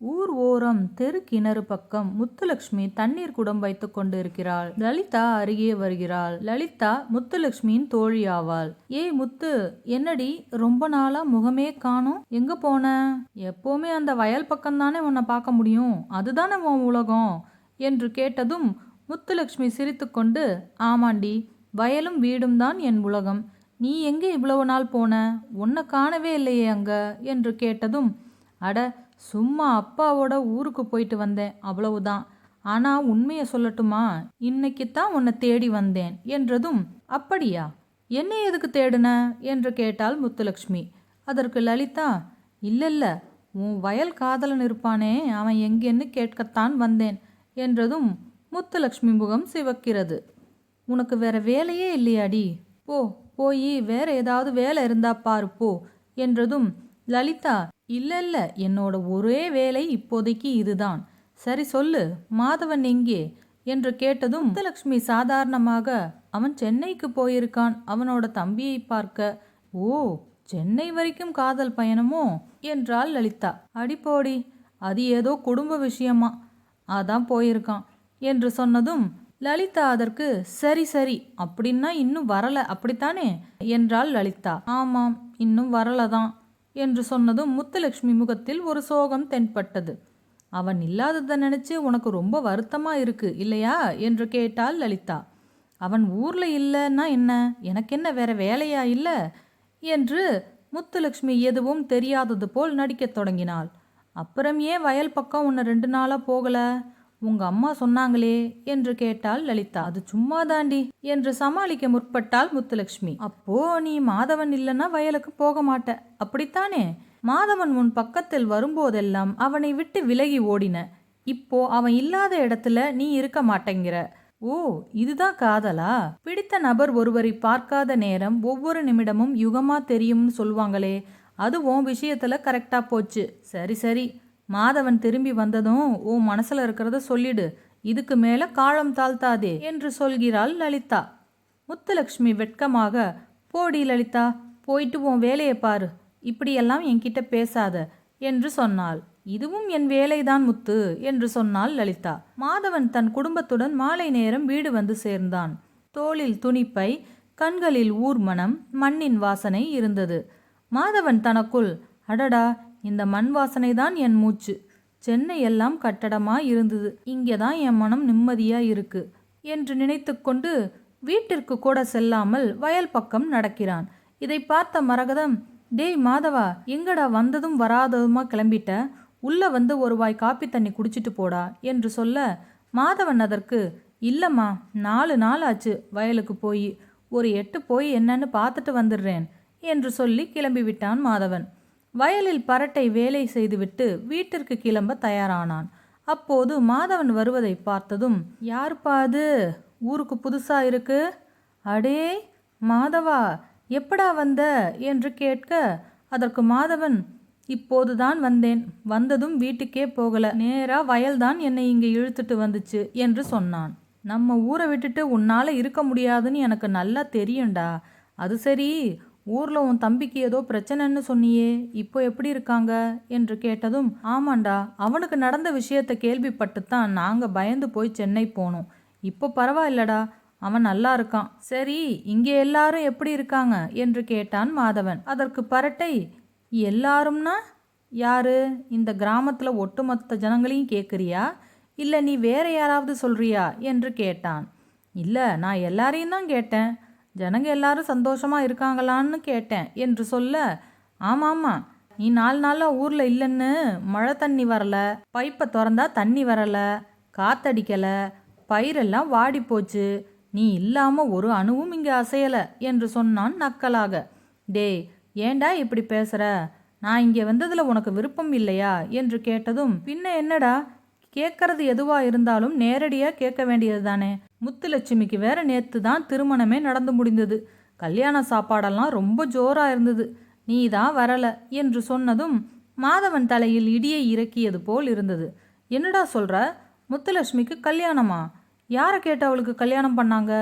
ஊர் ஓரம் தெரு கிணறு பக்கம் முத்துலட்சுமி தண்ணீர் குடம் வைத்துக் கொண்டிருக்கிறாள். லலிதா அருகே வருகிறாள். லலிதா முத்துலட்சுமியின் தோழி ஆவாள். ஏய் முத்து என்னடி ரொம்ப நாளா முகமே காணும். எங்க போன? எப்பவுமே அந்த வயல் பக்கம் தானே உன்னை பார்க்க முடியும். அதுதானே உன் உலகம்? என்று கேட்டதும் முத்துலட்சுமி சிரித்துக்கொண்டு ஆமாண்டி வயலும் வீடும் தான் என் உலகம். நீ எங்கே இவ்வளவு நாள் போன? உன்னை காணவே இல்லையே அங்க? என்று கேட்டதும் அட சும்மா அப்பாவோட ஊருக்கு போயிட்டு வந்தேன் அவ்வளவுதான். ஆனா உண்மையை சொல்லட்டுமா? இன்னைக்கு தான் உன்னை தேடி வந்தேன் என்றதும் அப்படியா? என்ன எதுக்கு தேடுன? என்று கேட்டாள் முத்துலட்சுமி அதற்கு லலிதா இல்லைல்ல உன் வயல் காதலன் இருப்பானே அவன் எங்கேன்னு கேட்கத்தான் வந்தேன் என்றதும் முத்துலக்ஷ்மி முகம் சிவக்கிறது. உனக்கு வேற வேலையே இல்லையாடி? போ போய் வேற ஏதாவது வேலை இருந்தா பாரு போ என்றதும் லலிதா இல்ல இல்ல என்னோட ஒரே வேலை இப்போதைக்கு இதுதான். சரி சொல்லு மாதவன் எங்கே? என்று கேட்டதும் முத்துலட்சுமி சாதாரணமாக அவன் சென்னைக்கு போயிருக்கான். அவனோட தம்பியை பார்க்க. ஓ சென்னை வரைக்கும் காதல் பயணமோ? என்றாள் லலிதா. அடிப்போடி அது ஏதோ குடும்ப விஷயமா? அதான் போயிருக்கான். என்று சொன்னதும் லலிதா அதற்கு சரி சரி அப்படின்னா இன்னும் வரல அப்படித்தானே? என்றாள் லலிதா. ஆமாம் இன்னும் வரலதான். என்று சொன்னதும் முத்துலட்சுமி முகத்தில் ஒரு சோகம் தென்பட்டது. அவன் இல்லாததை நினைச்சு உனக்கு ரொம்ப வருத்தமா இருக்கு இல்லையா? என்று கேட்டாள் லலிதா. அவன் ஊர்ல இல்லைன்னா என்ன? எனக்கு என்ன வேற வேலையா இல்ல? என்று முத்துலட்சுமி எதுவும் தெரியாதது போல் நடிக்கத் தொடங்கினாள். அப்புறம் ஏன் வயல் பக்கம் உன்னை ரெண்டு நாளா போகலை? உங்க அம்மா சொன்னாங்களே என்று கேட்டாள் லலிதா. அது சும்மா தாண்டி என்று சமாளிக்க முற்பட்டாள் முத்துலட்சுமி அப்போ நீ மாதவன் இல்லைன்னா வயலுக்கு போக மாட்ட. அப்படித்தானே? மாதவன் உன் பக்கத்தில் வரும்போதெல்லாம் அவனை விட்டு விலகி ஓடின. இப்போ அவன் இல்லாத இடத்துல நீ இருக்க மாட்டேங்கிற. ஓ இதுதான் காதலா? பிடித்த நபர் ஒருவரை பார்க்காத நேரம் ஒவ்வொரு நிமிடமும் யுகமா தெரியும்னு சொல்லுவாங்களே அது உன் விஷயத்துல கரெக்டா போச்சு. சரி சரி. மாதவன் திரும்பி வந்ததும் உன் மனசுல இருக்கிறத சொல்லிடு. இதுக்கு மேல காலம் தாழ்த்தாதே என்று சொல்கிறாள் லலிதா. முத்துலட்சுமி வெட்கமாக போடி லலிதா போயிட்டு உன் வேலையை பாரு. இப்படியெல்லாம் என்கிட்ட பேசாத என்று சொன்னாள். இதுவும் என் வேலைதான் முத்து என்று சொன்னாள் லலிதா. மாதவன் தன் குடும்பத்துடன் மாலை நேரம் வீடு வந்து சேர்ந்தான். தோளில் துணிப்பை கண்களில் ஊர்மணம் மண்ணின் வாசனை இருந்தது. மாதவன் தனக்குள் அடடா இந்த மண் வாசனை தான் என் மூச்சு. சென்னை எல்லாம் கட்டடமா இருந்தது. இங்கே தான் என் மனம் நிம்மதியா இருக்கு. என்று நினைத்துக்கொண்டு வீட்டிற்கு கூட செல்லாமல் வயல் பக்கம் நடக்கிறான். இதை பார்த்த மரகதம் டேய் மாதவா எங்கடா வந்ததும் வராததுமா கிளம்பிட்ட? உள்ள வந்து ஒரு வாய் காப்பி தண்ணி குடிச்சிட்டு போடா என்று சொல்ல மாதவன் அதற்கு இல்லம்மா நாலு நாள் ஆச்சு வயலுக்கு போய். ஒரு எட்டு போய் என்னன்னு பார்த்துட்டு வந்துடுறேன் என்று சொல்லி கிளம்பி விட்டான் மாதவன். வயலில் பரட்டை வேலை செய்துவிட்டு வீட்டிற்கு கிளம்ப தயாரானான். அப்போது மாதவன் வருவதை பார்த்ததும் யாருப்பா அது? ஊருக்கு புதுசா இருக்கு? அடே மாதவா எப்படா வந்த? என்று கேட்க அதற்கு மாதவன் இப்போதுதான் வந்தேன். வந்ததும் வீட்டுக்கே போகல. நேரா வயல்தான் என்னை இங்கே இழுத்துட்டு வந்துச்சு என்று சொன்னான். நம்ம ஊரை விட்டுட்டு உன்னால இருக்க முடியாதுன்னு எனக்கு நல்லா தெரியும்டா. அது சரி ஊர்ல உன் தம்பிக்கு ஏதோ பிரச்சனைன்னு சொன்னியே இப்போ எப்படி இருக்காங்க? என்று கேட்டதும் ஆமாண்டா அவனுக்கு நடந்த விஷயத்தை கேள்விப்பட்டுத்தான் நாங்க பயந்து போய் சென்னை போனோம். இப்போ பரவாயில்லடா அவன் நல்லா இருக்கான். சரி இங்கே எல்லாரும் எப்படி இருக்காங்க? என்று கேட்டான் மாதவன். அதற்கு பரட்டை எல்லாரும்னா? யாரு? இந்த கிராமத்துல ஒட்டுமொத்த ஜனங்களையும் கேட்குறியா இல்லை நீ வேற யாராவது சொல்றியா? என்று கேட்டான். இல்லை நான் எல்லாரையும் தான் கேட்டேன். ஜனங்க எல்லாரும் சந்தோஷமாக இருக்காங்களான்னு கேட்டேன் என்று சொல்ல ஆமாம்மா நீ நாலு நாளாக ஊரில் இல்லைன்னு மழை தண்ணி வரலை பைப்பை திறந்தா தண்ணி வரலை காத்தடிக்கலை பயிரெல்லாம் வாடி போச்சு நீ இல்லாமல் ஒரு அணுவும் இங்கே அசையலை என்று சொன்னான் நக்கலாக. டேய் ஏண்டா இப்படி பேசுகிற நான் இங்கே வந்ததில் உனக்கு விருப்பம் இல்லையா? என்று கேட்டதும் பின்ன என்னடா? கேட்கறது எதுவாக இருந்தாலும் நேரடியாக கேட்க வேண்டியது தானே முத்துலட்சுமிக்கு வேற நேற்று தான் திருமணமே நடந்து முடிந்தது. கல்யாண சாப்பாடெல்லாம் ரொம்ப ஜோராக இருந்தது. நீ தான் வரல என்று சொன்னதும் மாதவன் தலையில் இடியை இறக்கியது போல் இருந்தது. என்னடா சொல்ற? முத்துலட்சுமிக்கு கல்யாணமா? யாரை கேட்டு அவளுக்கு கல்யாணம் பண்ணாங்க?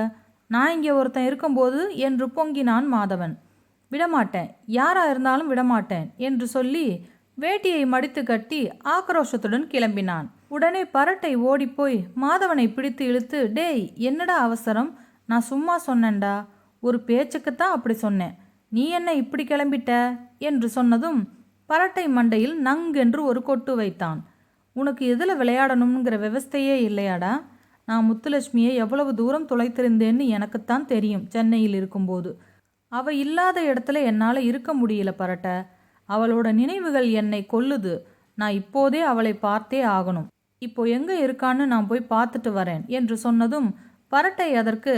நான் இங்கே ஒருத்தன் இருக்கும்போது என்று பொங்கினான் மாதவன். விடமாட்டேன். யாரா இருந்தாலும் விடமாட்டேன் என்று சொல்லி வேட்டியை மடித்து கட்டி ஆக்ரோஷத்துடன் கிளம்பினான். உடனே பரட்டை ஓடிப்போய் மாதவனை பிடித்து இழுத்து டேய் என்னடா அவசரம்? நான் சும்மா சொன்னேன்டா. ஒரு பேச்சுக்குத்தான் அப்படி சொன்னேன். நீ என்ன இப்படி கிளம்பிட்ட? என்று சொன்னதும் பரட்டை மண்டையில் நங்கென்று ஒரு கொட்டு வைத்தான். உனக்கு எதில் விளையாடணுங்கிற விவஸ்தையே இல்லையாடா. நான் முத்துலட்சுமியை எவ்வளவு தூரம் தொலைத்திருந்தேன்னு எனக்குத்தான் தெரியும் சென்னையில் இருக்கும்போது. அவ இல்லாத இடத்துல என்னால் இருக்க முடியல பரட்ட. அவளோட நினைவுகள் என்னை கொல்லுது. நான் இப்போதே அவளை பார்த்தே ஆகணும். இப்போ எங்கே இருக்கான்னு நான் போய் பார்த்துட்டு வரேன் என்று சொன்னதும் பரட்டை அதற்கு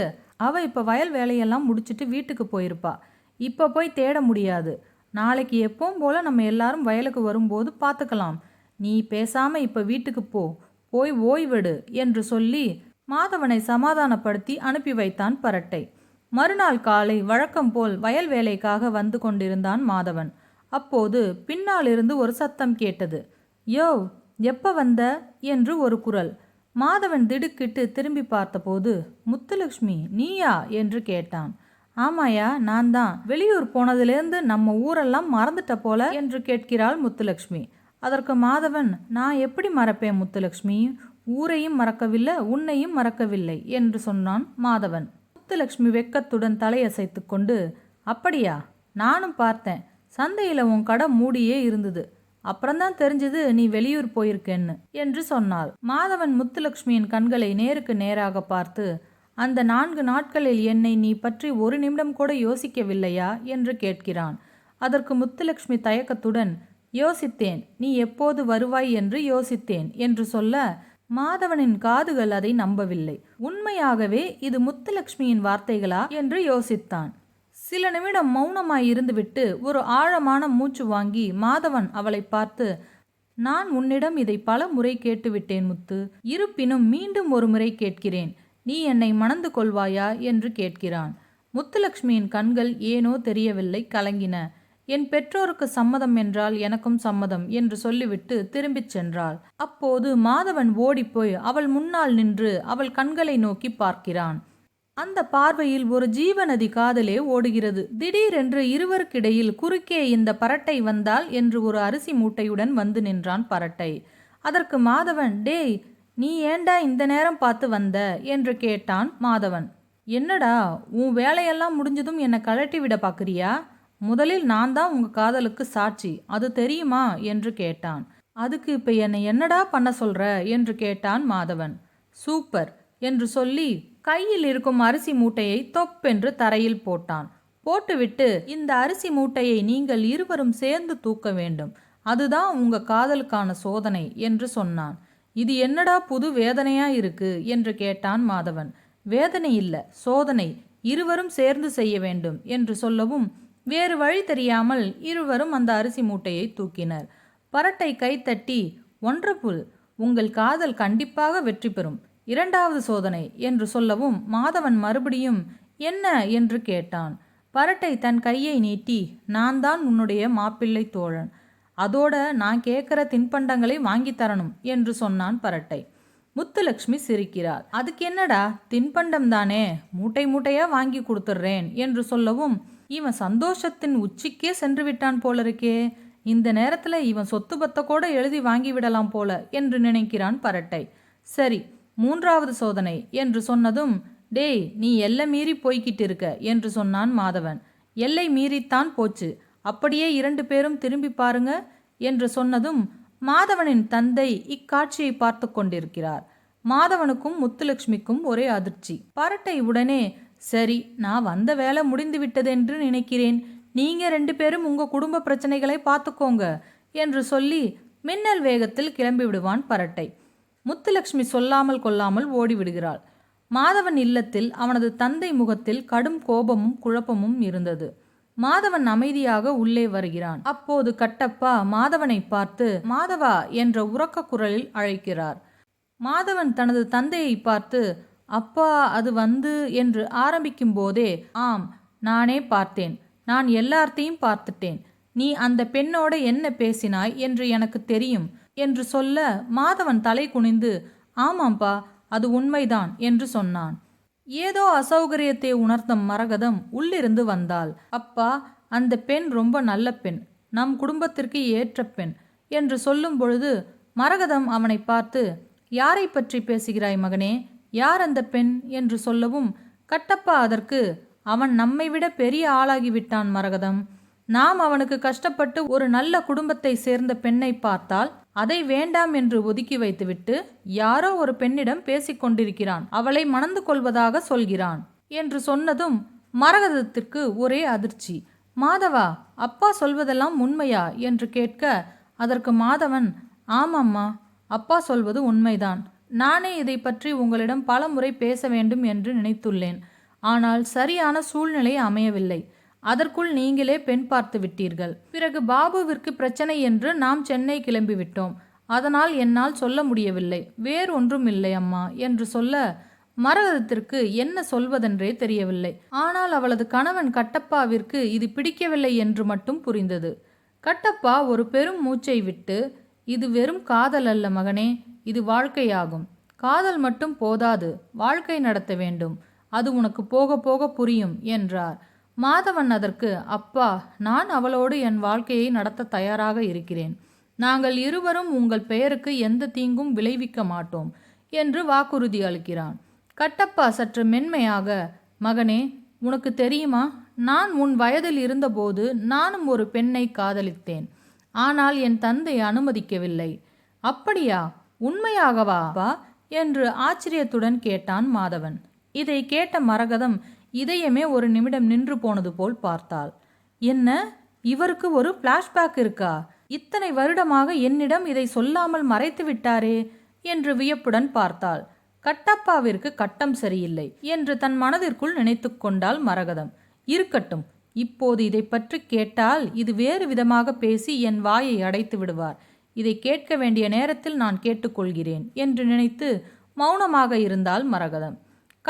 அவ இப்போ வயல் வேலையெல்லாம் முடிச்சிட்டு வீட்டுக்கு போயிருப்பா. இப்போ போய் தேட முடியாது. நாளைக்கு எப்பவும் போல நம்ம எல்லாரும் வயலுக்கு வரும்போது பார்த்துக்கலாம் நீ பேசாம இப்போ வீட்டுக்கு போ. போய் ஓய்வெடு என்று சொல்லி மாதவனை சமாதானப்படுத்தி அனுப்பி வைத்தான் பரட்டை. மறுநாள் காலை வழக்கம் போல் வயல் வேலைக்காக வந்து கொண்டிருந்தான் மாதவன். அப்போது பின்னால் இருந்து ஒரு சத்தம் கேட்டது. யோ எப்ப வந்த? என்று ஒரு குரல். மாதவன் திடுக்கிட்டு திரும்பி பார்த்தபோது முத்துலக்ஷ்மி நீயா? என்று கேட்டான். ஆமாயா நான் தான் வெளியூர் போனதிலேருந்து நம்ம ஊரெல்லாம் மறந்துட்ட போல என்று கேட்கிறாள் முத்துலக்ஷ்மி. அதற்கு மாதவன் நான் எப்படி மறப்பேன் முத்துலக்ஷ்மி? ஊரையும் மறக்கவில்லை உன்னையும் மறக்கவில்லை என்று சொன்னான் மாதவன். முத்துலக்ஷ்மி வெக்கத்துடன் தலையசைத்து கொண்டு அப்படியா நானும் பார்த்தேன். சந்தையில் உன் கடை மூடியே இருந்தது. அப்புறம்தான் தெரிஞ்சது நீ வெளியூர் போயிருக்கேன்னு என்று சொன்னாள். மாதவன் முத்துலட்சுமியின் கண்களை நேருக்கு நேராக பார்த்து அந்த நான்கு நாட்களில் என்னை நீ பற்றி ஒரு நிமிடம் கூட யோசிக்கவில்லையா? என்று கேட்கிறான். அதற்கு முத்துலட்சுமி தயக்கத்துடன் யோசித்தேன் நீ எப்போது வருவாய் என்று யோசித்தேன் என்று சொல்ல மாதவனின் காதுகள் அதை நம்பவில்லை. உண்மையாகவே இது முத்துலட்சுமியின் வார்த்தைகளா? என்று யோசித்தான். சில நிமிடம் மௌனமாய் இருந்துவிட்டு ஒரு ஆழமான மூச்சு வாங்கி மாதவன் அவளை பார்த்து நான் உன்னிடம் இதை பல முறை கேட்டுவிட்டேன் முத்து. இருப்பினும் மீண்டும் ஒரு முறை கேட்கிறேன். நீ என்னை மணந்து கொள்வாயா? என்று கேட்கிறான். முத்துலக்ஷ்மியின் கண்கள் ஏனோ தெரியவில்லை கலங்கின. என் பெற்றோருக்கு சம்மதம் என்றால் எனக்கும் சம்மதம் என்று சொல்லிவிட்டு திரும்பிச் சென்றாள். அப்போது மாதவன் ஓடிப்போய் அவள் முன்னால் நின்று அவள் கண்களை நோக்கி பார்க்கிறான். அந்த பார்வையில் ஒரு ஜீவநதி காதலே ஓடுகிறது. திடீரென்று இருவருக்கிடையில் குறுக்கே இந்த பரட்டை வந்தால் என்று ஒரு அரிசி மூட்டையுடன் வந்து நின்றான் பரட்டை. அதற்கு மாதவன் டேய் நீ ஏண்டா இந்த நேரம் பார்த்து வந்த? என்று கேட்டான் மாதவன். என்னடா உன் வேலையெல்லாம் முடிஞ்சதும் என்னை கழட்டி விட பார்க்குறியா? முதலில் நான் தான் உங்கள் காதலுக்கு சாட்சி. அது தெரியுமா? என்று கேட்டான். அதுக்கு இப்போ என்னை என்னடா பண்ண சொல்ற? என்று கேட்டான் மாதவன். சூப்பர் என்று சொல்லி கையில் இருக்கும் அரிசி மூட்டையை தொப்பென்று தரையில் போட்டான். போட்டுவிட்டு இந்த அரிசி மூட்டையை நீங்கள் இருவரும் சேர்ந்து தூக்க வேண்டும். அதுதான் உங்க காதலுக்கான சோதனை என்று சொன்னான். இது என்னடா புது வேதனையா இருக்கு? என்று கேட்டான் மாதவன். வேதனை இல்ல சோதனை. இருவரும் சேர்ந்து செய்ய வேண்டும் என்று சொல்லவும் வேறு வழி தெரியாமல் இருவரும் அந்த அரிசி மூட்டையை தூக்கினர். பரட்டை கைத்தட்டி புல் உங்கள் காதல் கண்டிப்பாக வெற்றி பெறும். இரண்டாவது சோதனை என்று சொல்லவும் மாதவன் மறுபடியும் என்ன என்று கேட்டான். பரட்டை தன் கையை நீட்டி நான் தான் உன்னுடைய மாப்பிள்ளை தோழன். அதோட நான் கேட்குற தின்பண்டங்களை வாங்கி தரணும் என்று சொன்னான் பரட்டை. முத்துலக்ஷ்மி சிரிக்கிறார். அதுக்கு என்னடா? தின்பண்டம் தானே? மூட்டை மூட்டையா வாங்கி கொடுத்துட்றேன் என்று சொல்லவும் இவன் சந்தோஷத்தின் உச்சிக்கே சென்று விட்டான் போல இருக்கே இந்த நேரத்துல இவன் சொத்து பத்த கூட எழுதி வாங்கி விடலாம் போல என்று நினைக்கிறான் பரட்டை. சரி மூன்றாவது சோதனை என்று சொன்னதும் டேய் நீ எல்லை மீறி போய்கிட்டு இருக்க என்று சொன்னான் மாதவன். எல்லை மீறித்தான் போச்சு. அப்படியே இரண்டு பேரும் திரும்பி பாருங்க என்று சொன்னதும் மாதவனின் தந்தை இக்காட்சியை பார்த்து கொண்டிருக்கிறார். மாதவனுக்கும் முத்துலட்சுமிக்கும் ஒரே அதிர்ச்சி. பரட்டை உடனே சரி நான் வந்த வேலை முடிந்து விட்டதென்று நினைக்கிறேன். நீங்க ரெண்டு பேரும் உங்க குடும்ப பிரச்சனைகளை பார்த்துக்கோங்க என்று சொல்லி மின்னல் வேகத்தில் கிளம்பி விடுவான் பரட்டை. முத்துலட்சுமி சொல்லாமல் கொள்ளாமல் ஓடிவிடுகிறாள். மாதவன் இல்லத்தில் அவனது தந்தை முகத்தில் கடும் கோபமும் குழப்பமும் இருந்தது. மாதவன் அமைதியாக உள்ளே வருகிறான். அப்போது கட்டப்பா மாதவனை பார்த்து மாதவா என்ற உறக்க குரலில் அழைக்கிறார். மாதவன் தனது தந்தையை பார்த்து அப்பா அது வந்து என்று ஆரம்பிக்கும் போதே ஆம் நானே பார்த்தேன். நான் எல்லார்த்தையும் பார்த்துட்டேன். நீ அந்த பெண்ணோட என்ன பேசினாய் என்று எனக்கு தெரியும். என்று சொல்ல மாதவன் தலை குனிந்து ஆமாம்பா அது உண்மைதான் என்று சொன்னான். ஏதோ அசௌகரியத்தை உணர்ந்த மரகதம் உள்ளிருந்து வந்தாள். அப்பா அந்த பெண் ரொம்ப நல்ல பெண். நம் குடும்பத்திற்கு ஏற்ற பெண் என்று சொல்லும் பொழுது மரகதம் அவனை பார்த்து யாரை பற்றி பேசுகிறாய் மகனே? யார் அந்த பெண்? என்று சொல்லவும் கட்டப்பா அதற்கு அவன் நம்மை விட பெரிய ஆளாகிவிட்டான் மரகதம். நாம் அவனுக்கு கஷ்டப்பட்டு ஒரு நல்ல குடும்பத்தை சேர்ந்த பெண்ணை பார்த்தால் அதை வேண்டாம் என்று ஒதுக்கி வைத்துவிட்டு யாரோ ஒரு பெண்ணிடம் பேசிக்கொண்டிருக்கிறான் அவளை மணந்து கொள்வதாக சொல்கிறான். என்று சொன்னதும் மரகதத்திற்கு ஒரே அதிர்ச்சி. மாதவா அப்பா சொல்வதெல்லாம் உண்மையா? என்று கேட்க அதற்கு மாதவன் ஆமாம்மா அப்பா சொல்வது உண்மைதான். நானே இதை பற்றி உங்களிடம் பலமுறை பேச வேண்டும் என்று நினைத்துள்ளேன். ஆனால் சரியான சூழ்நிலை அமையவில்லை. அதற்குள் நீங்களே பெண் பார்த்து விட்டீர்கள். பிறகு பாபுவிற்கு பிரச்சனை என்று நாம் சென்னை கிளம்பிவிட்டோம் அதனால் என்னால் சொல்ல முடியவில்லை. வேறொன்றும் இல்லை அம்மா என்று சொல்ல மரகதத்திற்கு என்ன சொல்வதென்றே தெரியவில்லை. ஆனால் அவளது கணவன் கட்டப்பாவிற்கு இது பிடிக்கவில்லை என்று மட்டும் புரிந்தது. கட்டப்பா ஒரு பெரும் மூச்சை விட்டு இது வெறும் காதல் அல்ல மகனே இது வாழ்க்கையாகும். காதல் மட்டும் போதாது. வாழ்க்கை நடத்த வேண்டும். அது உனக்கு போக போக புரியும் என்றார். மாதவன் அதற்கு அப்பா நான் அவளோடு என் வாழ்க்கையை நடத்த தயாராக இருக்கிறேன். நாங்கள் இருவரும் உங்கள் பெயருக்கு எந்த தீங்கும் விளைவிக்க மாட்டோம் என்று வாக்குறுதி அளிக்கிறான். கட்டப்பா சற்று மென்மையாக மகனே உனக்கு தெரியுமா? நான் உன் வயதில் இருந்தபோது நானும் ஒரு பெண்ணை காதலித்தேன். ஆனால் என் தந்தை அனுமதிக்கவில்லை. அப்படியா? உண்மையாகவா? வா என்று ஆச்சரியத்துடன் கேட்டான் மாதவன். இதை கேட்ட மரகதம் இதயமே ஒரு நிமிடம் நின்று போனது போல் பார்த்தாள். என்ன? இவருக்கு ஒரு பிளாஷ்பேக் இருக்கா? இத்தனை வருடமாக என்னிடம் இதை சொல்லாமல் மறைத்து விட்டாரே? என்று வியப்புடன் பார்த்தாள். கட்டப்பாவிற்கு கட்டம் சரியில்லை என்று தன் மனதிற்குள் நினைத்து கொண்டாள் மரகதம். இருக்கட்டும். இப்போது இதை பற்றி கேட்டால் இது வேறு விதமாக பேசி என் வாயை அடைத்து விடுவார். இதை கேட்க வேண்டிய நேரத்தில் நான் கேட்டுக்கொள்கிறேன் என்று நினைத்து மௌனமாக இருந்தாள் மரகதம்.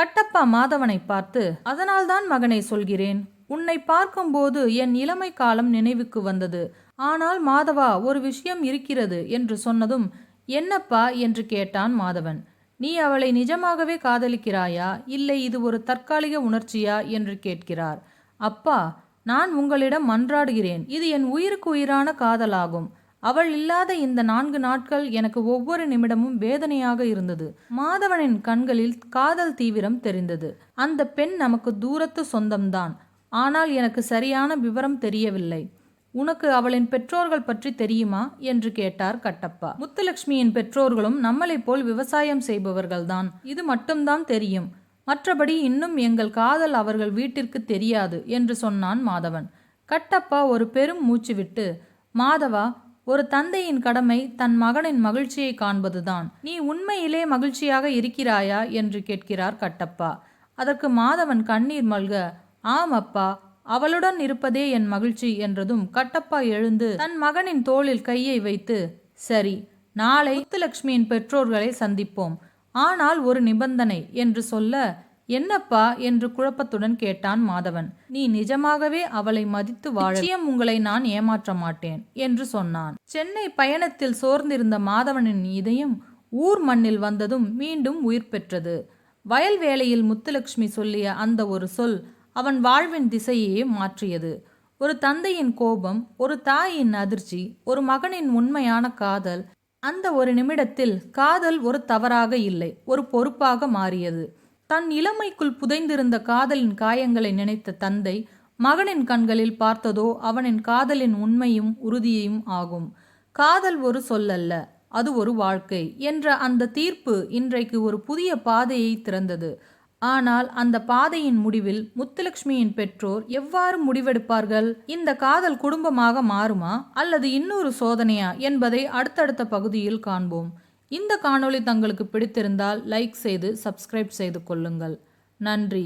கட்டப்பா மாதவனை பார்த்து அதனால்தான் மகனை சொல்கிறேன் உன்னை பார்க்கும்போது என் இளமை காலம் நினைவுக்கு வந்தது. ஆனால் மாதவா ஒரு விஷயம் இருக்கிறது என்று சொன்னதும் என்னப்பா? என்று கேட்டான் மாதவன். நீ அவளை நிஜமாகவே காதலிக்கிறாயா? இல்லை இது ஒரு தற்காலிக உணர்ச்சியா? என்று கேட்கிறார். அப்பா நான் உங்களிடம் மன்றாடுகிறேன் இது என் உயிருக்கு உயிரான காதலாகும். அவள் இல்லாத இந்த நான்கு நாட்கள் எனக்கு ஒவ்வொரு நிமிடமும் வேதனையாக இருந்தது. மாதவனின் கண்களில் காதல் தீவிரம் தெரிந்தது. அந்த பெண் நமக்கு தூரத்து சொந்தம்தான். ஆனால் எனக்கு சரியான விவரம் தெரியவில்லை. உனக்கு அவளின் பெற்றோர்கள் பற்றி தெரியுமா? என்று கேட்டார் கட்டப்பா. முத்துலட்சுமியின் பெற்றோர்களும் நம்மளைப் போல் விவசாயம் செய்பவர்கள்தான். இது மட்டும்தான் தெரியும். மற்றபடி இன்னும் எங்கள் காதல் அவர்கள் வீட்டிற்கு தெரியாது என்று சொன்னான் மாதவன். கட்டப்பா ஒரு பெரும் மூச்சு விட்டு மாதவா ஒரு தந்தையின் கடமை தன் மகனின் மகிழ்ச்சியை காண்பதுதான். நீ உண்மையிலே மகிழ்ச்சியாக இருக்கிறாயா? என்று கேட்கிறார் கட்டப்பா. அதற்கு மாதவன் கண்ணீர் மல்க ஆம் அப்பா அவளுடன் இருப்பதே என் மகிழ்ச்சி என்றதும் கட்டப்பா எழுந்து தன் மகனின் தோளில் கையை வைத்து சரி நாளை முத்துலட்சுமியின் பெற்றோர்களை சந்திப்போம். ஆனால் ஒரு நிபந்தனை என்று சொல்ல என்னப்பா என்று குழப்பத்துடன் கேட்டான் மாதவன். நீ நிஜமாகவே அவளை மதித்து வாழ நிச்சயம் உங்களை நான் ஏமாற்ற மாட்டேன் என்று சொன்னான். சென்னை பயணத்தில் சோர்ந்திருந்த மாதவனின் இதயம் ஊர் மண்ணில் வந்ததும் மீண்டும் உயிர் பெற்றது. வயல் வேளையில் முத்துலட்சுமி சொல்லிய அந்த ஒரு சொல் அவன் வாழ்வின் திசையையே மாற்றியது. ஒரு தந்தையின் கோபம் ஒரு தாயின் அதிர்ச்சி ஒரு மகனின் உண்மையான காதல் அந்த ஒரு நிமிடத்தில் காதல் ஒரு தவறாக இல்லை ஒரு பொறுப்பாக மாறியது. தன் இளமைக்குள் புதைந்திருந்த காதலின் காயங்களை நினைத்த தந்தை மகனின் கண்களில் பார்த்ததோ அவனின் காதலின் உண்மையும் உறுதியையும் ஆகும். காதல் ஒரு சொல்லல்ல அது ஒரு வாழ்க்கை என்ற அந்த தீர்ப்பு இன்றைக்கு ஒரு புதிய பாதையை திறந்தது. ஆனால் அந்த பாதையின் முடிவில் முத்துலட்சுமியின் பெற்றோர் எவ்வாறு முடிவெடுப்பார்கள்? இந்த காதல் குடும்பமாக மாறுமா அல்லது இன்னொரு சோதனையா என்பதை அடுத்தடுத்த பகுதியில் காண்போம். இந்த காணொளி தங்களுக்கு பிடித்திருந்தால் லைக் செய்து சப்ஸ்கிரைப் செய்து கொள்ளுங்கள். நன்றி.